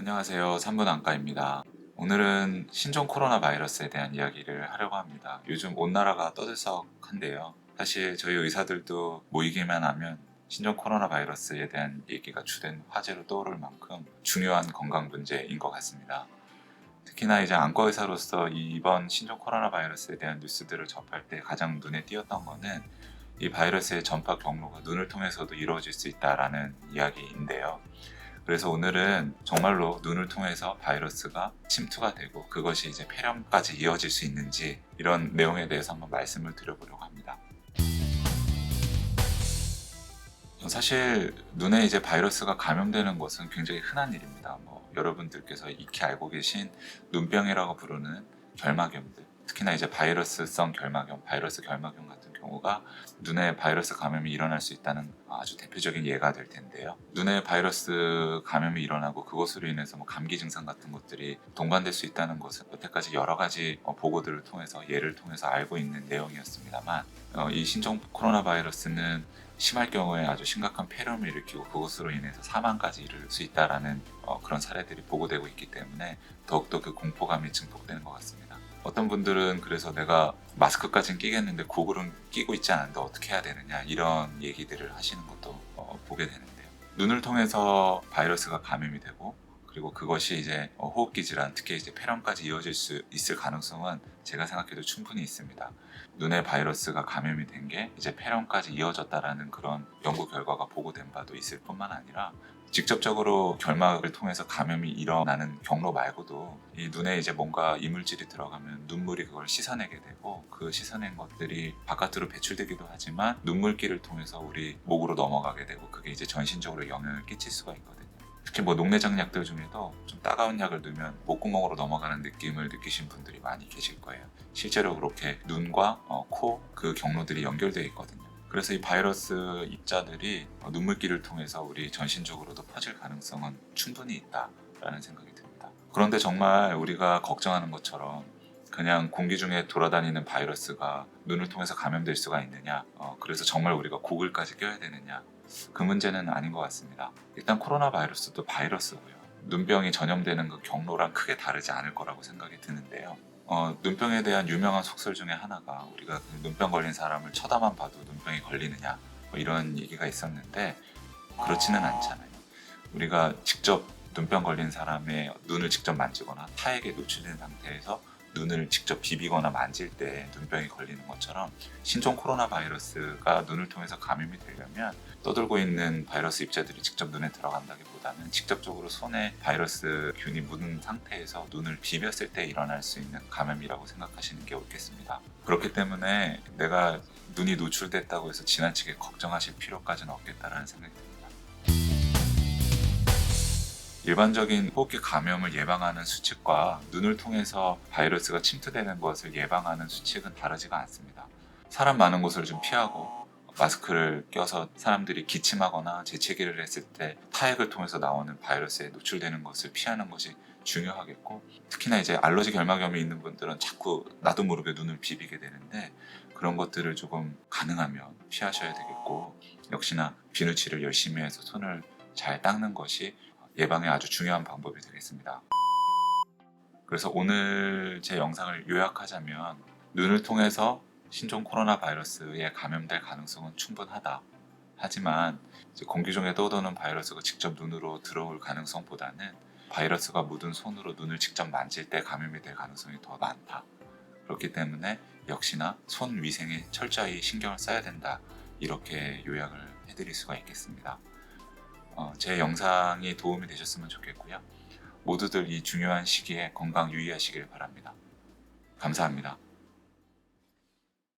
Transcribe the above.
안녕하세요. 3분 안과입니다. 오늘은 신종 코로나 바이러스에 대한 이야기를 하려고 합니다. 요즘 온 나라가 떠들썩한데요. 사실 저희 의사들도 모이기만 하면 신종 코로나 바이러스에 대한 얘기가 주된 화제로 떠오를 만큼 중요한 건강 문제인 것 같습니다. 특히나 이제 안과 의사로서 이번 신종 코로나 바이러스에 대한 뉴스들을 접할 때 가장 눈에 띄었던 거는 이 바이러스의 전파 경로가 눈을 통해서도 이루어질 수 있다라는 이야기인데요. 그래서 오늘은 정말로 눈을 통해서 바이러스가 침투가 되고 그것이 이제 폐렴까지 이어질 수 있는지 이런 내용에 대해서 한번 말씀을 드려보려고 합니다. 사실 눈에 이제 바이러스가 감염되는 것은 굉장히 흔한 일입니다. 뭐 여러분들께서 익히 알고 계신 눈병이라고 부르는 결막염들, 특히나 이제 바이러스성 결막염, 바이러스 결막염 같은 경우가 눈에 바이러스 감염이 일어날 수 있다는 아주 대표적인 예가 될 텐데요. 눈에 바이러스 감염이 일어나고 그것으로 인해서 뭐 감기 증상 같은 것들이 동반될 수 있다는 것은 여태까지 여러 가지 어, 보고들을 통해서 예를 통해서 알고 있는 내용이었습니다만 어, 이 신종 코로나 바이러스는 심할 경우에 아주 심각한 폐렴을 일으키고 그것으로 인해서 사망까지 이를 수 있다라는 어, 그런 사례들이 보고되고 있기 때문에 더욱더 그 공포감이 증폭되는 것 같습니다. 어떤 분들은 그래서 내가 마스크까지는 끼겠는데 고글은 끼고 있지 않은데 어떻게 해야 되느냐 이런 얘기들을 하시는 것도 어, 보게 되는데요. 눈을 통해서 바이러스가 감염이 되고 그리고 그것이 이제 어, 호흡기 질환, 특히 이제 폐렴까지 이어질 수 있을 가능성은 제가 생각해도 충분히 있습니다. 눈에 바이러스가 감염이 된 게 이제 폐렴까지 이어졌다라는 그런 연구 결과가 보고된 바도 있을 뿐만 아니라 직접적으로 결막을 통해서 감염이 일어나는 경로 말고도 이 눈에 이제 뭔가 이물질이 들어가면 눈물이 그걸 씻어내게 되고 그 씻어낸 것들이 바깥으로 배출되기도 하지만 눈물기를 통해서 우리 목으로 넘어가게 되고 그게 이제 전신적으로 영향을 끼칠 수가 있거든요. 특히 뭐 녹내장 약들 중에도 좀 따가운 약을 넣으면 목구멍으로 넘어가는 느낌을 느끼신 분들이 많이 계실 거예요. 실제로 그렇게 눈과 어, 코 그 경로들이 연결되어 있거든요. 그래서 이 바이러스 입자들이 어, 눈물기를 통해서 우리 전신적으로도 퍼질 가능성은 충분히 있다라는 생각이 듭니다. 그런데 정말 우리가 걱정하는 것처럼 그냥 공기 중에 돌아다니는 바이러스가 눈을 통해서 감염될 수가 있느냐, 어, 그래서 정말 우리가 고글까지 껴야 되느냐, 그 문제는 아닌 것 같습니다. 일단 코로나 바이러스도 바이러스고요. 눈병이 전염되는 그 경로랑 크게 다르지 않을 거라고 생각이 드는데요. 어, 눈병에 대한 유명한 속설 중에 하나가 우리가 그 눈병 걸린 사람을 쳐다만 봐도 눈병이 걸리느냐 뭐 이런 얘기가 있었는데 그렇지는 않잖아요. 우리가 직접 눈병 걸린 사람의 눈을 직접 만지거나 타액에 노출된 상태에서 눈을 직접 비비거나 만질 때 눈병이 걸리는 것처럼 신종 코로나 바이러스가 눈을 통해서 감염이 되려면 떠돌고 있는 바이러스 입자들이 직접 눈에 들어간다기보다는 직접적으로 손에 바이러스 균이 묻은 상태에서 눈을 비볐을 때 일어날 수 있는 감염이라고 생각하시는 게 옳겠습니다. 그렇기 때문에 내가 눈이 노출됐다고 해서 지나치게 걱정하실 필요까지는 없겠다라는 생각이 듭니다. 일반적인 호흡기 감염을 예방하는 수칙과 눈을 통해서 바이러스가 침투되는 것을 예방하는 수칙은 다르지가 않습니다. 사람 많은 곳을 좀 피하고 마스크를 껴서 사람들이 기침하거나 재채기를 했을 때 타액을 통해서 나오는 바이러스에 노출되는 것을 피하는 것이 중요하겠고 특히나 이제 알러지 결막염이 있는 분들은 자꾸 나도 모르게 눈을 비비게 되는데 그런 것들을 조금 가능하면 피하셔야 되겠고 역시나 비누칠을 열심히 해서 손을 잘 닦는 것이 예방에 아주 중요한 방법이 되겠습니다. 그래서 오늘 제 영상을 요약하자면 눈을 통해서 신종 코로나 바이러스에 감염될 가능성은 충분하다. 하지만 공기 중에 떠도는 바이러스가 직접 눈으로 들어올 가능성보다는 바이러스가 묻은 손으로 눈을 직접 만질 때 감염이 될 가능성이 더 많다. 그렇기 때문에 역시나 손 위생에 철저히 신경을 써야 된다. 이렇게 요약을 해드릴 수가 있겠습니다. 어, 제 영상이 도움이 되셨으면 좋겠고요. 모두들 이 중요한 시기에 건강 유의하시길 바랍니다. 감사합니다.